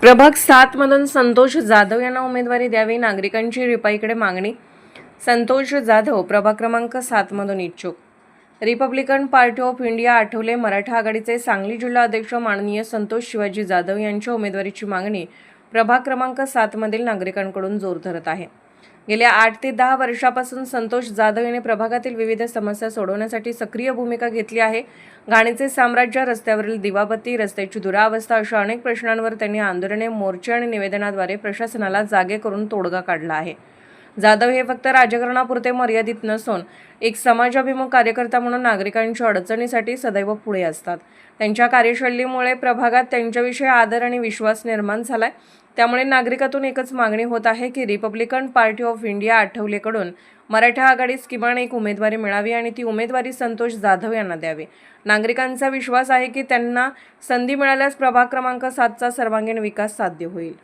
प्रभाग सात मधून संतोष जाधव यांना उमेदवारी द्यावी. नागरिकांची रिपाईकडे मागणी. संतोष जाधव प्रभाग क्रमांक सातमधून इच्छुक. Republican Party of India Athawale Maratha आघाडीचे सांगली जिल्हा अध्यक्ष माननीय संतोष शिवाजी जाधव यांच्या उमेदवारीची मागणी प्रभाग क्रमांक सातमधील नागरिकांकडून जोर धरत आहे. गेल्या आठ ते दहा वर्षापासून संतोष जाधव यांनी प्रभागातील विविध समस्या सोडवण्यासाठी सक्रिय भूमिका घेतली आहे. घाणीचे साम्राज्य रस्त्यावरील दिवाबत्ती रस्त्याची दुरावस्था अशा अनेक प्रश्नांवर त्यांनी आंदोलने मोर्चे आणि निवेदनाद्वारे प्रशासनाला जागे करून तोडगा काढला आहे. जाधव हे फक्त राजकारणापुरते मर्यादित नसून एक समाजाभिमुख कार्यकर्ता म्हणून नागरिकांच्या अडचणीसाठी सदैव पुढे असतात. त्यांच्या कार्यशैलीमुळे प्रभागात त्यांच्याविषयी आदर आणि विश्वास निर्माण झालाय. त्यामुळे नागरिकातून एकच मागणी होत आहे की रिपब्लिकन पार्टी ऑफ इंडिया आठवलेकडून मराठा आघाडीस किमान एक उमेदवारी मिळावी आणि ती उमेदवारी संतोष जाधव यांना द्यावी. नागरिकांचा विश्वास आहे की त्यांना संधी मिळाल्यास प्रभाग क्रमांक सातचा सर्वांगीण विकास साध्य होईल.